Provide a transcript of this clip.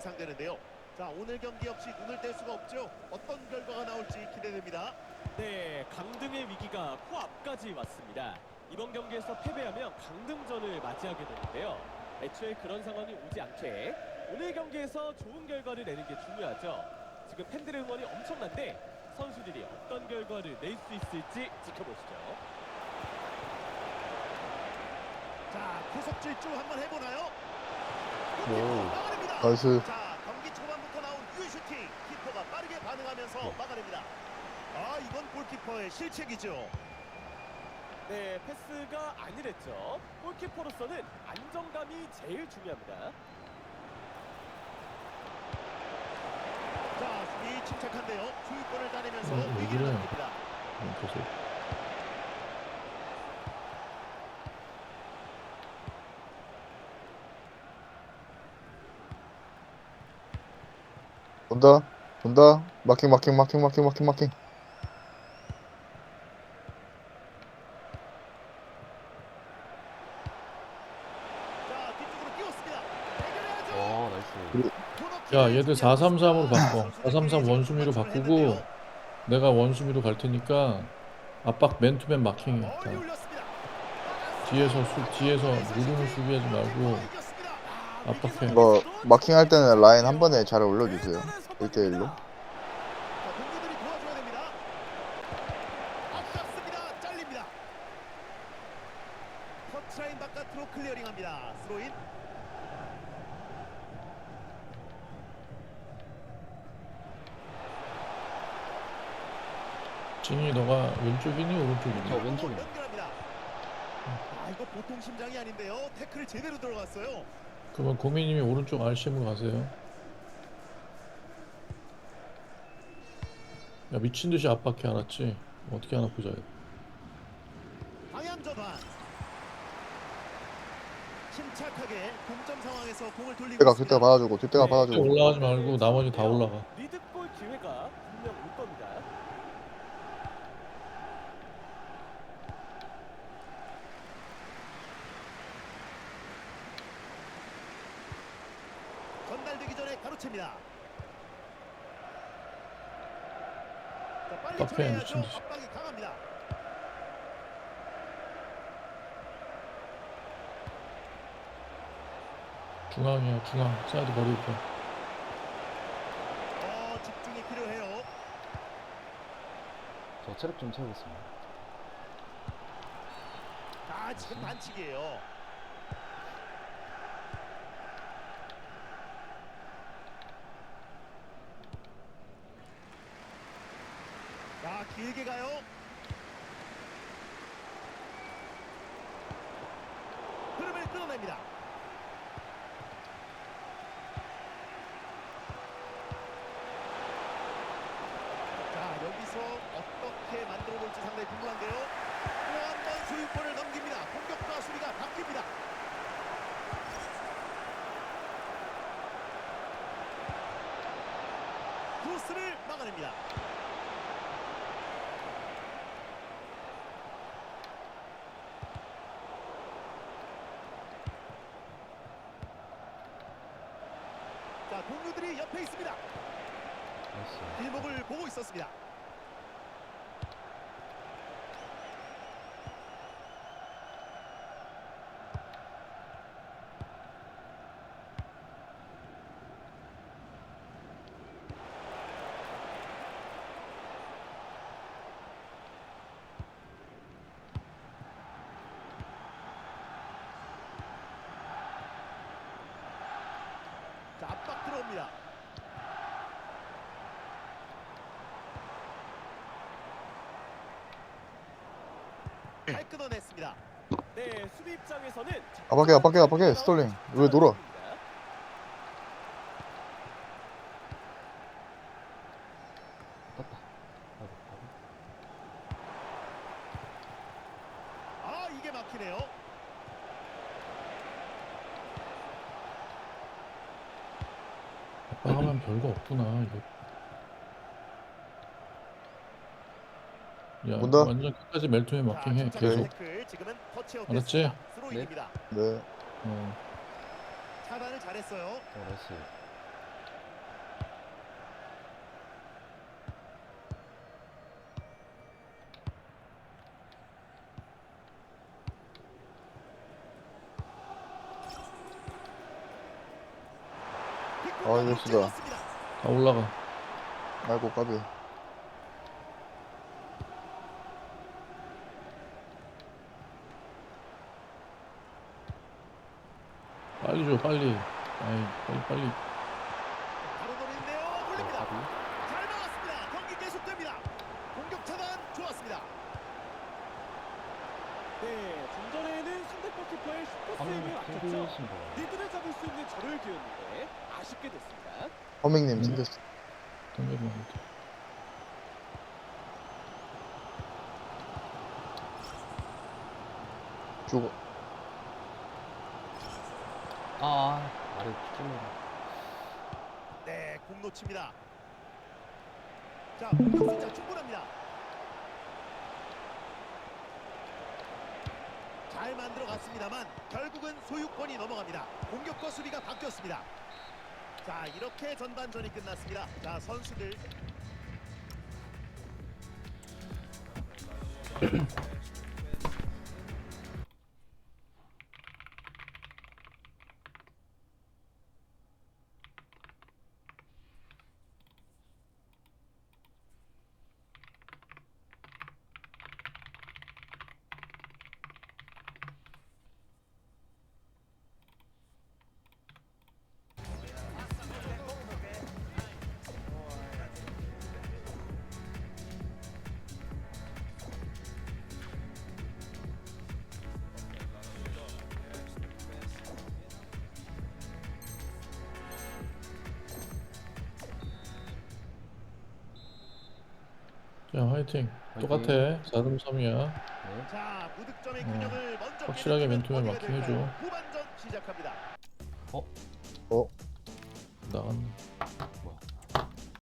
예상되는데요. 자 오늘 경기 역시 눈을 뗄 수가 없죠. 어떤 결과가 나올지 기대됩니다. 네, 강등의 위기가 코앞까지 왔습니다. 이번 경기에서 패배하면 강등전을 맞이하게 되는데요. 애초에 그런 상황이 오지 않게 오늘 경기에서 좋은 결과를 내는 게 중요하죠. 지금 팬들의 응원이 엄청난데 선수들이 어떤 결과를 낼 수 있을지 지켜보시죠. 자 후속 질주 한번 해보나요? 오. 나이스. 자 경기 초반부터 나온 유슈팅 키퍼가 빠르게 반응하면서 네. 막아냅니다. 아 이건 골키퍼의 실책이죠. 네, 패스가 아니랬죠. 골키퍼로서는 안정감이 제일 중요합니다. 자 수비 침착한데요. 주유권을 따내면서 어, 왜 위기를 그래? 넘깁니다. 계속. 온다 온다 마킹 마킹 마킹 마킹 마킹 마킹 야, 얘들 433으로 바꿔. 433 원수미로 바꾸고 내가 원수미로 갈 테니까 압박 맨투맨 일단. 올렸습니다. 뒤에서 수, 뒤에서 무릎을 수비하지 말고. 압박해. 이거 마킹 할 때는 라인 한 번에 잘 올려주세요 1대1로 자, 동료들이 도와줘야 됩니다. 아깝습니다. 잘립니다. 터치라인 바깥으로 클리어링합니다. 스로인. 진이 너가 왼쪽이니 저 오른쪽이니? 연결합니다. 아 이거 보통 심장이 아닌데요. 태클 제대로 들어갔어요. 그러면 고민님이 오른쪽 RCM으로 가세요. 야 미친 듯이 압박해 알았지? 어떻게 하나 보자. 방향 전환. 침착하게 동점 상황에서 공을 돌리고 그때가 있습니다. 그때 받아주고 뒷대가 그때 받아주고 올라가지 말고 나머지 다 올라가 분명 올 겁니다. 전달되기 전에 가로챕니다. 자, 빨리 카페 처리해야죠. 미친 듯이. 압박이 강합니다. 중앙이야 중앙. 사이드 머리 밑에. 어, 집중이 필요해요. 저 체력 좀 채우겠습니다 아, 지금 반칙이에요. 자, 길게 가요. 흐름을 끊어냅니다. 자, 여기서 어떻게 만들어 볼지 상당히 궁금한데요. 또 한 번 소유권을 넘깁니다. 공격과 수비가 바뀝니다. 크로스를 막아냅니다. 동료들이 옆에 있습니다. 길목을 보고 있었습니다. 자, 압박 들어옵니다. 잘 끊어냈습니다. 네, 수비 입장에서는 압박해 압박해 압박해 스톨링 왜 놀아. 아 이게 막히네요. 압박하면 별거 없구나 이거. 야 온다. 완전 끝까지 멜투맨 마킹해 자, 계속. 터치아웃 알았지? 스로인입니다. 네 어. 차단을 잘했어요. 어 나이스 이거 쓰다. 찔렀습니다. 다 올라가. 아이고 까비. 빨리 줘 빨리. 아이 빨리 빨리. 바로. 네, 올립니다. 답이. 잘 막았습니다. 경기 계속됩니다. 공격 차단 좋았습니다. 네, 좀 전에는 상대 골키퍼의 슈퍼 방금 세이브에 막혔죠. 튕 저를 기웠는데 아쉽게 됐습니다. 허밍님. 당겨도 안 돼. 주고. 아, 아래 찔러. 네, 공 놓칩니다. 자, 공격 숫자 충분합니다. 잘 만들어 갔습니다만 결국은 소유권이 넘어갑니다. 공격과 수비가 바뀌었습니다. 자, 이렇게 전반전이 끝났습니다. 자, 선수들 자 화이팅. 화이팅. 똑같아. 4점 3이야. 네. 자, 무득점의 어, 균형을 먼저 확실하게 맨투맨 마킹 해줘. 후반전 시작합니다. 나간.